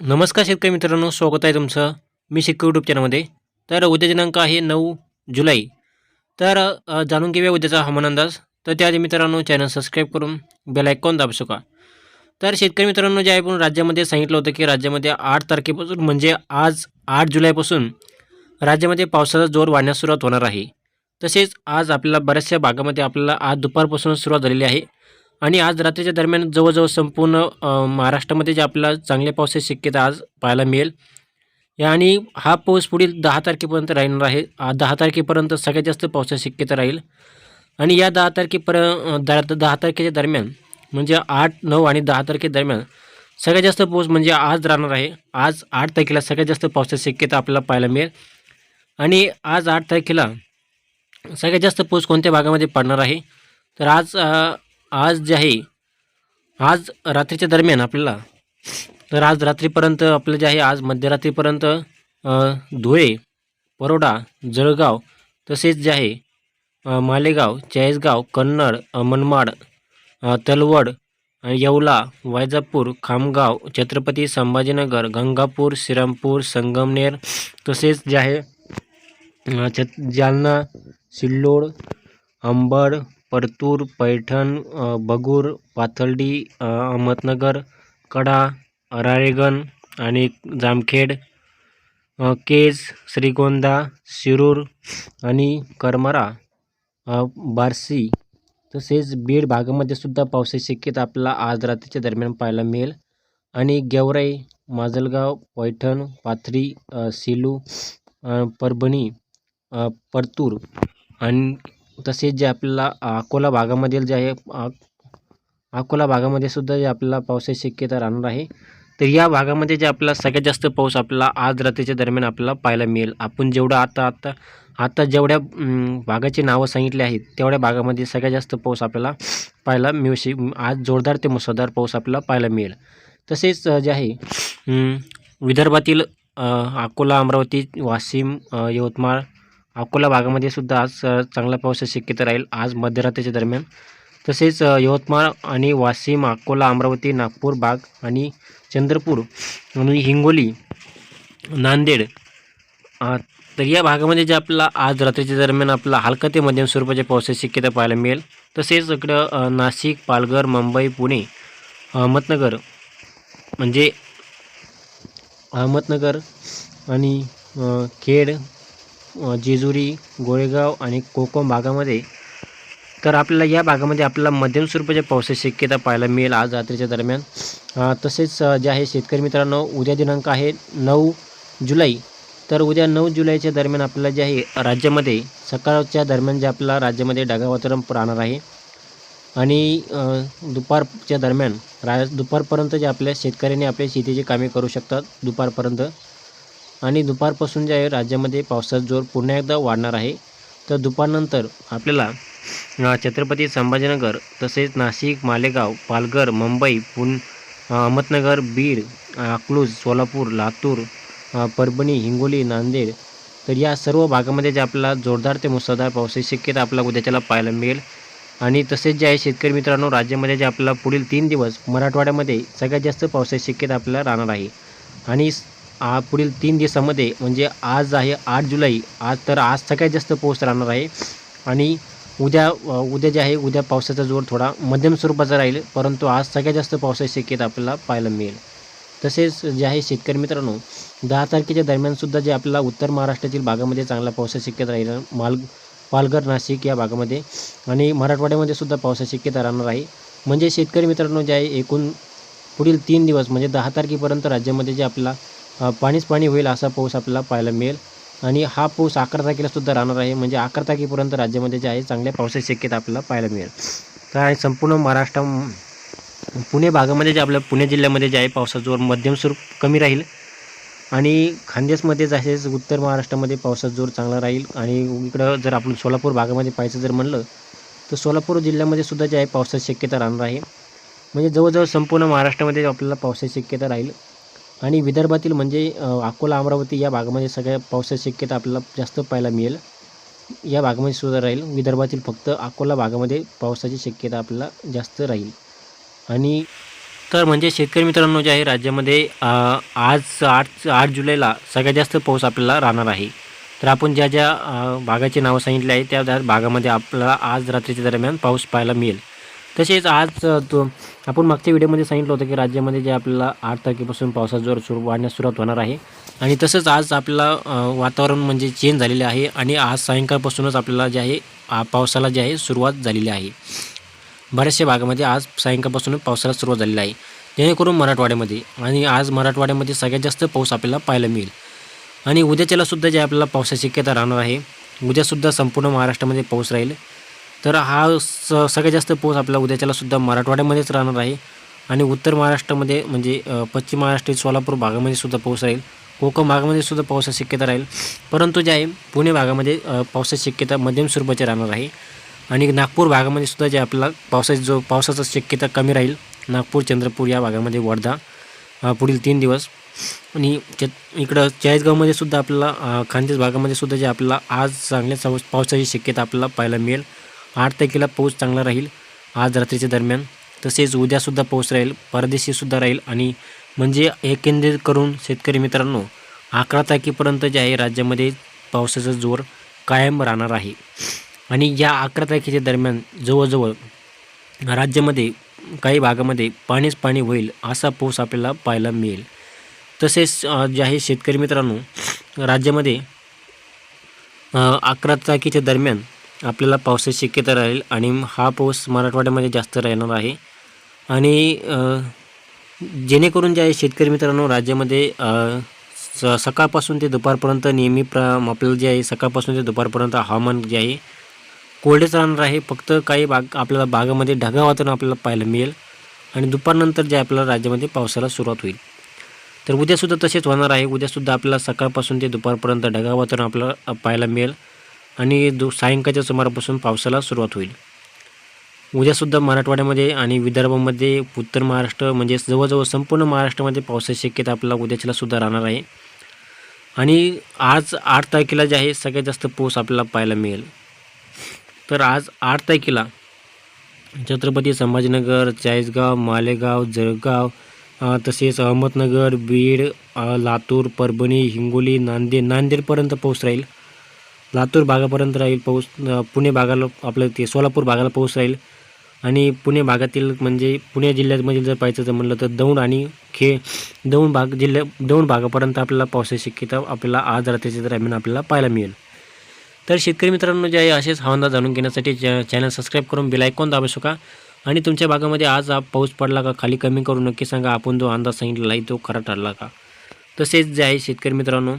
नमस्कार शेतकरी मित्रांनो स्वागत आहे तुमचं मी शेतकरी यूट्यूब चॅनलमध्ये तर उद्या दिनांक आहे नऊ जुलै. तर जाणून घेऊया उद्याचा हवामान अंदाज. तर त्याआधी मित्रांनो चॅनल सबस्क्राईब करून बेल आयकॉन दाबू शका तर शेतकरी मित्रांनो जे आपण राज्यामध्ये सांगितलं होतं की राज्यामध्ये आठ तारखेपासून म्हणजे आज आठ जुलैपासून राज्यामध्ये पावसाचा जोर वाढण्यास सुरुवात होणार आहे. तसेच आज आपल्याला बऱ्याचशा भागामध्ये आपल्याला आज दुपारपासून सुरुवात झालेली आहे. आणि आज रात्रीच्या दरम्यान जवळजवळ संपूर्ण महाराष्ट्रामध्ये जे आपल्याला चांगल्या पावसाची शक्यता आज पाहायला मिळेल. या आणि हा पाऊस पुढील दहा तारखेपर्यंत राहणार आहे. दहा तारखेपर्यंत सगळ्यात जास्त पावसाची शक्यता राहील. आणि या दहा तारखेपर्यंत दहा दहा तारखेच्या दरम्यान म्हणजे आठ नऊ आणि दहा तारखेदरम्यान सगळ्यात जास्त पाऊस म्हणजे आज राहणार आहे. आज आठ तारखेला सगळ्यात जास्त पावसाची शक्यता आपल्याला पाहायला मिळेल. आणि आज आठ तारखेला सगळ्यात जास्त पाऊस कोणत्या भागामध्ये पडणार आहे? तर आज आज जे आहे आज रात्रीच्या दरम्यान आपल्याला तर आज रात्रीपर्यंत आपलं जे आहे आज मध्यरात्रीपर्यंत धुळे परोडा जळगाव तसेच जे आहे मालेगाव चाळीसगाव कन्नड मनमाड तलवड येवला वायजापूर खामगाव छत्रपती संभाजीनगर गंगापूर श्रीरामपूर संगमनेर तसेच जे आहे छत जालना सिल्लोड अंबड परतूर पैठण बगूर पाथर्डी अहमदनगर कडा राळेगण आणि जामखेड केज श्रीगोंदा शिरूर आणि करमरा अ, बार्शी. तसेच बीड भागामध्ये सुद्धा पावसाची शक्यता आपल्याला आज रात्रीच्या दरम्यान पाहायला मिळेल. आणि गेवराई माजलगाव पैठण पाथरी सिलू सेलू परभणी परतूर आणि तसेच जे आपल्याला अकोला भागामधील जे आहे अकोला भागामध्ये सुद्धा जे आपल्याला पावसाची शक्यता राहणार आहे. तर या भागामध्ये जे आपल्याला सगळ्यात जास्त पाऊस आपल्याला आज रात्रीच्या दरम्यान आपल्याला पाहायला मिळेल. आपण जेवढं आता आता आता जेवढ्या भागाची नावं सांगितली आहेत तेवढ्या भागामध्ये सगळ्यात जास्त पाऊस आपल्याला पाहायला मिळू आज जोरदार ते मुसळधार पाऊस आपल्याला पाहायला मिळेल. तसेच जे आहे विदर्भातील अकोला अमरावती वाशिम यवतमाळ अकोला भागामध्ये सुद्धा आज चांगला चांगल्या पावसाची शक्यता राहील. आज मध्यरात्रीच्या दरम्यान. तसेच यवतमाळ आणि वाशिम अकोला अमरावती नागपूर भाग आणि चंद्रपूर आणि हिंगोली नांदेड तर या भागामध्ये जे आपला आज रात्रीच्या दरम्यान आपला हलका ते मध्यम स्वरूपाच्या पावसाची शक्यता पाहायला मिळेल. तसेच इकडं नाशिक पालघर मुंबई पुणे अहमदनगर म्हणजे अहमदनगर आणि खेड जेजुरी गोळेगाव आणि कोकम भागामध्ये तर आपल्याला या भागामध्ये आपल्याला मध्यम स्वरूपाच्या पावसाची शक्यता पाहायला मिळेल आज रात्रीच्या दरम्यान. तसेच जे आहे शेतकरी मित्रांनो उद्या दिनांक आहे नऊ जुलै. तर उद्या नऊ जुलैच्या दरम्यान आपल्याला जे आहे राज्यामध्ये सकाळच्या दरम्यान जे आपल्याला राज्यामध्ये ढगाळ वातावरण राहणार आहे. आणि दुपारच्या दरम्यान रा दुपारपर्यंत जे आपल्या शेतकऱ्यांनी आपल्या शेतीची कामे करू शकतात दुपारपर्यंत. आणि दुपारपासून जे आहे राज्यामध्ये पावसाचा जोर पुन्हा एकदा वाढणार आहे. तर दुपारनंतर आपल्याला छत्रपती संभाजीनगर तसेच नाशिक मालेगाव पालघर मुंबई पुन अहमदनगर बीड अकलूज सोलापूर लातूर परभणी हिंगोली नांदेड तर या सर्व भागामध्ये जे आपल्याला जोरदार ते मुसळधार पावसाची शक्यता आपल्याला उद्याच्याला पाहायला मिळेल. आणि तसेच जे आहे शेतकरी मित्रांनो राज्यामध्ये जे आपल्याला पुढील तीन दिवस मराठवाड्यामध्ये सगळ्यात जास्त पावसाची शक्यता आपल्याला राहणार आहे. आणि आ, पुढील तीन दिवसामध्ये म्हणजे आज आहे आठ जुलै आज तर आज सगळ्यात जास्त पाऊस राहणार आहे. आणि उद्या उद्या जे आहे उद्या पावसाचा जोर थोडा मध्यम स्वरूपाचा राहील परंतु आज सगळ्यात जास्त पावसाची शक्यता आपल्याला पाहायला मिळेल. तसेच जे आहे शेतकरी मित्रांनो दहा तारखेच्या दरम्यानसुद्धा जे आपल्याला उत्तर महाराष्ट्रातील भागामध्ये चांगला पावसाची शक्यता राहील माल पालघर नाशिक या भागामध्ये. आणि मराठवाड्यामध्ये सुद्धा पावसाची शक्यता राहणार आहे. म्हणजे शेतकरी मित्रांनो जे आहे एकूण पुढील तीन दिवस म्हणजे दहा तारखेपर्यंत राज्यामध्ये जे आपला पाणीच पाणी होईल असा पाऊस आपल्याला पाहायला मिळेल. आणि हा पाऊस अकरा तारखेला सुद्धा राहणार आहे. म्हणजे अकरा तारखेपर्यंत राज्यामध्ये जे आहे चांगल्या पावसाची शक्यता आपल्याला पाहायला मिळेल. तर संपूर्ण महाराष्ट्र पुणे भागामध्ये जे आपल्या पुणे जिल्ह्यामध्ये जे आहे पावसाचा जोर मध्यम स्वरूप कमी राहील. आणि खानदेशमध्ये तसेच उत्तर महाराष्ट्रामध्ये पावसाचा जोर चांगला राहील. आणि इकडं जर आपण सोलापूर भागामध्ये पाहायचं जर म्हणलं तर सोलापूर जिल्ह्यामध्ये सुद्धा जे आहे पावसाची शक्यता राहणार आहे. म्हणजे जवळजवळ संपूर्ण महाराष्ट्रामध्ये आपल्याला पावसाची शक्यता राहील. आणि विदर्भातील म्हणजे अकोला अमरावती या भागामध्ये सगळ्या पावसाची शक्यता आपल्याला जास्त पाहायला मिळेल. या भागामध्ये सुद्धा राहील. विदर्भातील फक्त अकोला भागामध्ये पावसाची शक्यता आपल्याला जास्त राहील. आणि तर म्हणजे शेतकरी मित्रांनो जे आहे राज्यामध्ये आज आठ आठ जुलैला सगळ्यात जास्त पाऊस आपल्याला राहणार आहे. तर आपण ज्या ज्या भागाची नावं सांगितली आहे त्या भागामध्ये आपल्याला आज रात्रीच्या दरम्यान पाऊस पाहायला मिळेल. तसेच आज तो आपण मागच्या व्हिडिओमध्ये सांगितलं होतं की राज्यामध्ये जे आपल्याला आठ तारखेपासून पावसाचा जोर सुरू वाढण्यास सुरुवात होणार आहे. आणि तसंच आज आपल्याला वातावरण म्हणजे चेंज झालेले आहे आणि आज सायंकाळपासूनच आपल्याला जे आहे पावसाला जे आहे सुरुवात झालेली आहे. बऱ्याचशा भागामध्ये आज सायंकाळपासून पावसाला सुरुवात झालेली आहे. जेणेकरून मराठवाड्यामध्ये आणि आज मराठवाड्यामध्ये सगळ्यात जास्त पाऊस आपल्याला पाहायला मिळेल. आणि उद्याच्यालासुद्धा जे आपल्याला पावसाची शक्यता राहणार आहे उद्यासुद्धा संपूर्ण महाराष्ट्रामध्ये पाऊस राहील. तर हा स सगळ्यात जास्त पाऊस आपला उद्याच्यालासुद्धा मराठवाड्यामध्येच राहणार आहे. आणि उत्तर महाराष्ट्रामध्ये म्हणजे पश्चिम महाराष्ट्र सोलापूर भागामध्ये सुद्धा पाऊस राहील. कोकण भागामध्ये सुद्धा पावसाची शक्यता राहील. परंतु जे आहे पुणे भागामध्ये पावसाची शक्यता मध्यम स्वरूपाची राहणार आहे. आणि नागपूर भागामध्ये सुद्धा जे आपला पावसाची जो पावसाचा शक्यता कमी राहील. नागपूर चंद्रपूर या भागामध्ये वर्धा पुढील तीन दिवस. आणि च इकडं चाळीसगावमध्ये सुद्धा आपल्याला खानदेश भागामध्ये सुद्धा जे आपल्याला आज चांगल्या पावसाची शक्यता आपल्याला पाहायला मिळेल. आठ तारखेला पाऊस चांगला राहील. आज रात्रीच्या दरम्यान. तसेच उद्यासुद्धा पाऊस राहील. परदेशीसुद्धा राहील. आणि म्हणजे एकेंद्रित करून शेतकरी मित्रांनो अकरा तारखेपर्यंत जे आहे राज्यामध्ये पावसाचा जोर कायम राहणार आहे. आणि या अकरा तारखेच्या दरम्यान जवळजवळ राज्यामध्ये काही भागामध्ये पाणीच पाणी होईल असा पाऊस आपल्याला पाहायला मिळेल. तसेच जे आहे शेतकरी मित्रांनो राज्यामध्ये अकरा तारखेच्या दरम्यान आपल्याला पावसाची शक्यता राहील आणि हा पाऊस मराठवाड्यामध्ये जास्त राहणार आहे. आणि जेणेकरून जे आहे शेतकरी मित्रांनो राज्यामध्ये स सकाळपासून ते दुपारपर्यंत नेहमी प्र आपल्याला जे आहे सकाळपासून ते दुपारपर्यंत हवामान जे आहे कोरडेच राहणार आहे. फक्त काही भाग आपल्याला भागामध्ये ढगाळ वातावरण आपल्याला पाहायला मिळेल आणि दुपारनंतर जे आपल्याला राज्यामध्ये पावसाला सुरुवात होईल. तर उद्यासुद्धा तसेच होणार आहे. उद्यासुद्धा आपल्याला सकाळपासून ते दुपारपर्यंत ढगाळ वातावरण आपल्याला पाहायला मिळेल. आणि दु सायंकाळच्या सुमारापासून पावसाला सुरुवात होईल. उद्यासुद्धा मराठवाड्यामध्ये आणि विदर्भामध्ये उत्तर महाराष्ट्र म्हणजे जवळजवळ संपूर्ण महाराष्ट्रामध्ये पावसाची शक्यता आपल्याला उद्याच्यालासुद्धा राहणार आहे. आणि आज आठ तारखेला जे आहे सगळ्यात जास्त पाऊस आपल्याला पाहायला मिळेल. तर आज आठ तारखेला छत्रपती संभाजीनगर चाळीसगाव मालेगाव जळगाव तसेच अहमदनगर बीड लातूर परभणी हिंगोली नांदेड नांदेडपर्यंत पाऊस राहील. लातूर भागापर्यंत राहील पाऊस पुणे भागाला आपलं ते सोलापूर भागाला पाऊस राहील. आणि पुणे भागातील म्हणजे पुणे जिल्ह्यामधील जर पाहायचं तर म्हणलं तर दौंड आणि खे दौंड भाग जिल्ह्या दौंड भागापर्यंत आपल्याला पावसाची शक्यता आपल्याला आज रात्रीच्या दरम्यान आपल्याला पाहायला मिळेल. तर शेतकरी मित्रांनो जे आहे असेच हवामान जाणून घेण्यासाठी चॅ चॅनल सबस्क्राईब करून बेल दाबू शका आणि तुमच्या भागामध्ये आज पाऊस पडला का खाली कमी करून नक्की सांगा. आपण जो अंदाज सांगितलेला आहे तो खरा ठरला का? तसेच जे आहे शेतकरी मित्रांनो